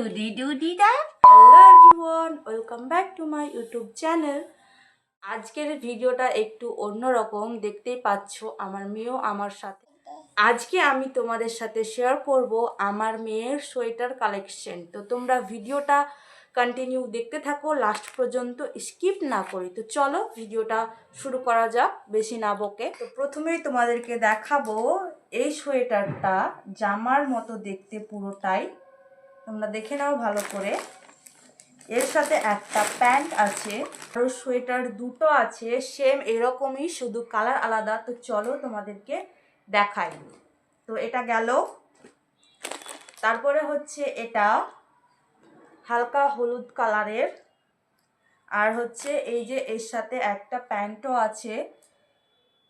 ডুডি ডুডি দা hello everyone welcome back to my YouTube channel আজকের ভিডিওটা একটু অন্যরকম, দেখতেই পাচ্ছ আমার মেয়েও আমার সাথে। আজকে আমি তোমাদের সাথে শেয়ার করব আমার মেয়ের সোয়েটার কালেকশন তো তোমরা ভিডিওটা কন্টিনিউ দেখতে থাকো লাস্ট পর্যন্ত স্কিপ না করি। তো চলো ভিডিওটা শুরু করা যাক, বেশি না বকে। তো প্রথমেই তোমাদেরকে দেখাবো, এই সোয়েটারটা জামার মতো দেখতে পুরোটাই। তোমরা দেখে নাও ভালো করে। এর সাথে একটা প্যান্ট আছে আর সোয়েটার দুটো আছে, সেম এরকমই, শুধু কালার আলাদা। তো চলো তোমাদেরকে দেখাই। তো এটা গেল। তারপরে হচ্ছে এটা হালকা হলুদ কালারের। আর হচ্ছে এই যে এর সাথে একটা প্যান্টও আছে।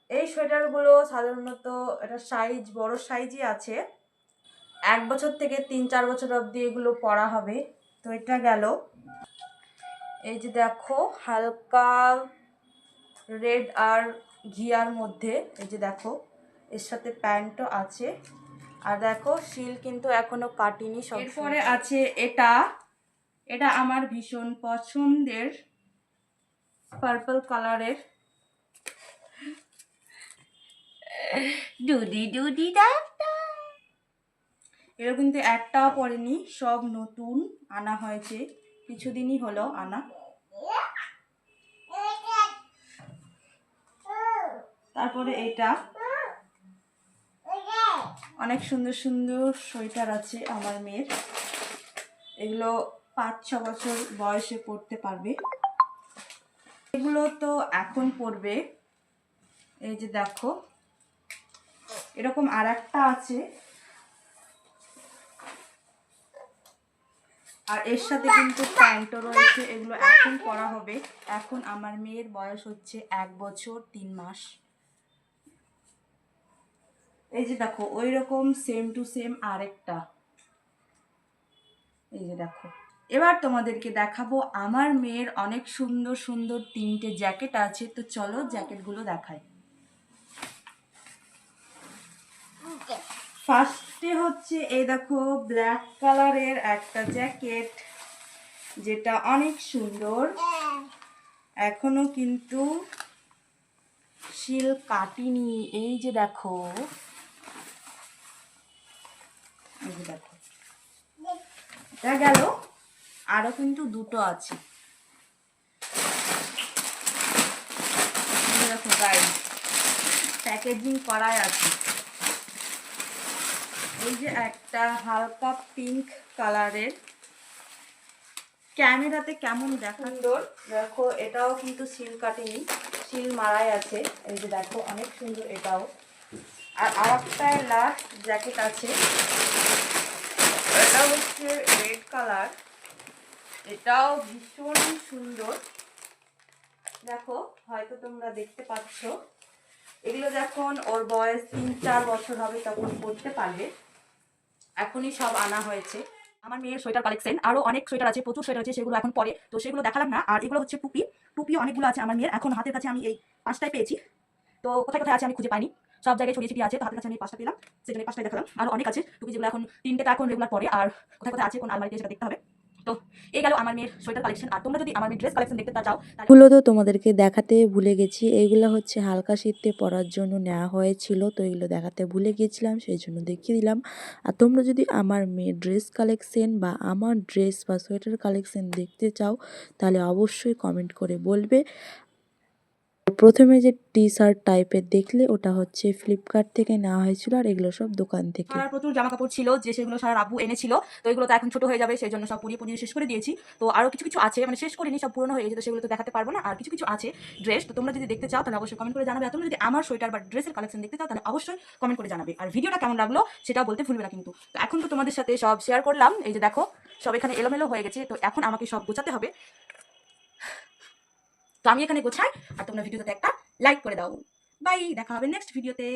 এই সোয়েটারগুলো সাধারণত এটা সাইজ, বড় সাইজই আছে। এক বছর থেকে তিন চার বছর অবধি এগুলো পরা হবে। তো এটা গেল। এই যে দেখো হালকা রেড আর ঘিয়ার মধ্যে এই যে দেখো এর সাথে প্যান্টও আছে। আর দেখো শিল কিন্তু এখনও কাটিনি সব এরপরে আছে এটা। এটা আমার ভীষণ পছন্দের পার্পল কালারের ডুডি ডুডি দা এরা কিন্তু একটাও পড়েনি, সব নতুন আনা হয়েছে। কিছুদিনই হলো আনা। তারপরে এটা। অনেক সুন্দর সুন্দর সোয়েটার আছে আমার মেয়ের। এগুলো পাঁচ, ছ বছর বয়সে পড়তে পারবে। এগুলো তো এখন পড়বে। এই যে দেখো, এরকম আর আছে। আর এর সাথে কিন্তু প্যান্টও রয়েছে, এগুলো এখন পরা হবে। এখন আমার মেয়ের বয়স হচ্ছে এক বছর তিন মাস। এই যে দেখো, ওই রকম সেম টু সেম আরেকটা। এই যে দেখো, এবার তোমাদেরকে দেখাবো, আমার মেয়ের অনেক সুন্দর সুন্দর তিনটে জ্যাকেট আছে, তো চলো জ্যাকেটগুলো দেখাই। ফার্স্টে হচ্ছে এই দেখো ব্ল্যাক কালারের একটা জ্যাকেট যেটা অনেক সুন্দর। এখনও কিন্তু শিল কাটিনি। এই যে দেখো। দেখো। এটা গেল। আরও কিন্তু দুটো আছে। দেখো গাইড প্যাকেজিং করাই আছে। এই যে একটা হালকা পিঙ্ক কালারের ক্যামেরাতে কেমন দেখা সুন্দর। দেখো, এটাও কিন্তু সিল কাটেনি সিল মারাই আছে। এই যে দেখো, অনেক সুন্দর এটাও। আর আরেকটা লাস্ট জ্যাকেট আছে। এটা হচ্ছে রেড কালার এটাও ভীষণ সুন্দর। দেখো, হয়তো তোমরা দেখতে পাচ্ছ। এগুলো যখন ওর বয়স তিন চার বছর হবে, তখন পড়তে পারবে। এখনই সব আনা হয়েছে। আমার মেয়ের সোয়েটার কালেকশন আরও অনেক সোয়েটার আছে, প্রচুর সোয়েটার আছে, সেগুলো এখন পরে। তো সেগুলো দেখালাম না, আর এগুলো হচ্ছে টুপি। টুপি অনেকগুলো আছে আমার মেয়ের, এখন হাতের কাছে আমি এই পাঁচটায় পেয়েছি। তো কোথায় কোথায় আছে আমি খুঁজে পাইনি। সব জায়গায় ছড়িয়ে ছিটিয়ে আছে, তো হাতের কাছে আমি পাঁচটা পেলাম। সেজন্য এই পাঁচটায় দেখালাম। আর অনেক আছে টুপি যেগুলো এখন তিনটে এখন রেগুলার পরে, আর কোথায় কোথায় আছে, কোন আলমারিতে সেটা দেখতে হবে। এই এগুলো তো তোমাদেরকে দেখাতে ভুলে গেছি এইগুলো হচ্ছে হালকা শীতে পরার জন্য নেওয়া হয়েছিল, তো এগুলো দেখাতে ভুলে গেছিলাম, সেই জন্য দেখিয়ে দিলাম। আর তোমরা যদি আমার মেয়ের ড্রেস কালেকশন বা আমার ড্রেস বা সোয়েটার কালেকশন দেখতে চাও, তাহলে অবশ্যই কমেন্ট করে বলবে। প্রথমে যে টি শার্ট টাইপের দেখলে ওটা হচ্ছে ফ্লিপকার্ট থেকে নেওয়া হয়েছিল আর এগুলো সব দোকান থেকে। আর প্রচুর জামা কাপড় ছিল, যে সেগুলো সারা আব্বু এনেছিল, তো এগুলো তো এখন ছোট হয়ে যাবে, সেই জন্য সব পুড়িয়ে পুড়িয়ে শেষ করে দিয়েছি। তো আরও কিছু কিছু আছে মানে শেষ করিনি, সব পুরনো হয়ে গেছে, তো সেগুলো তো দেখাতে পারব না। আর কিছু কিছু আছে ড্রেস তো তোমরা যদি দেখতে চাও, তাহলে অবশ্যই কমেন্ট করে জানাবে। আর তোমরা যদি আমার সোয়েটার বা ড্রেসের কালেকশন দেখতে চাও, তাহলে অবশ্যই কমেন্ট করে জানাবে। আর ভিডিওটা কেমন লাগল সেটা বলতে ভুলবে না কিন্তু। তো এখন তো তোমাদের সাথে সব শেয়ার করলাম, এই যে দেখো, সব এখানে এলোমেলো হয়ে গেছে, তো এখন আমাকে সব গোছাতে হবে। তো আমি এখানে গোছাই, আর তোমরা ভিডিওতে একটা লাইক করে দাও। বাই দেখা হবে নেক্সট ভিডিওতে